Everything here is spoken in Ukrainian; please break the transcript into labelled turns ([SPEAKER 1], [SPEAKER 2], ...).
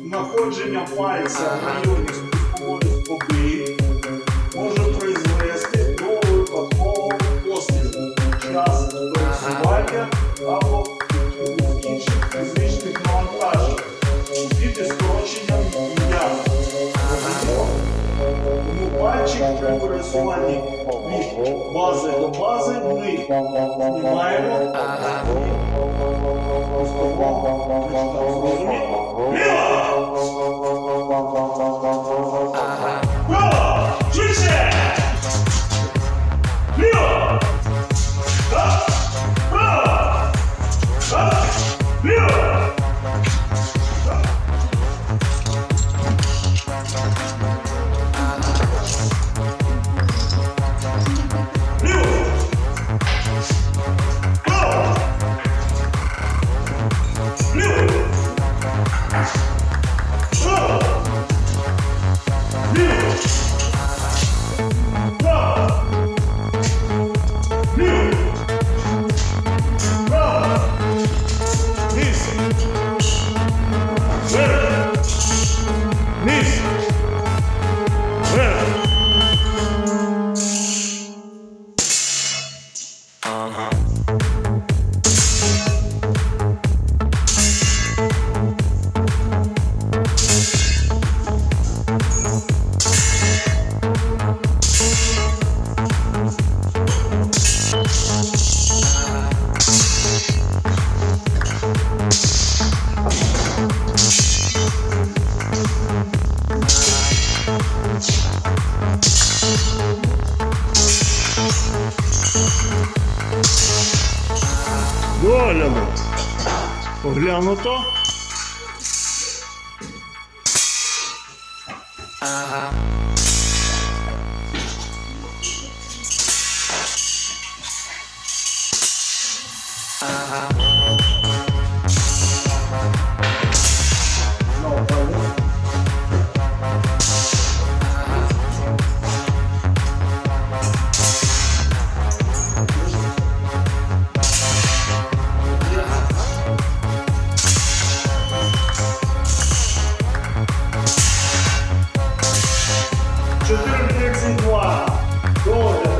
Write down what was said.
[SPEAKER 1] знаходження пальця в районі спускової скоби може призвести до випадкового під час пересування або інших фізичних навантажень від скорочення м'яза. Тому пальчик при пересуванні від бази до бази ми знімаємо. Догляну. Оглянуто.
[SPEAKER 2] Ага. Sinois, Gold.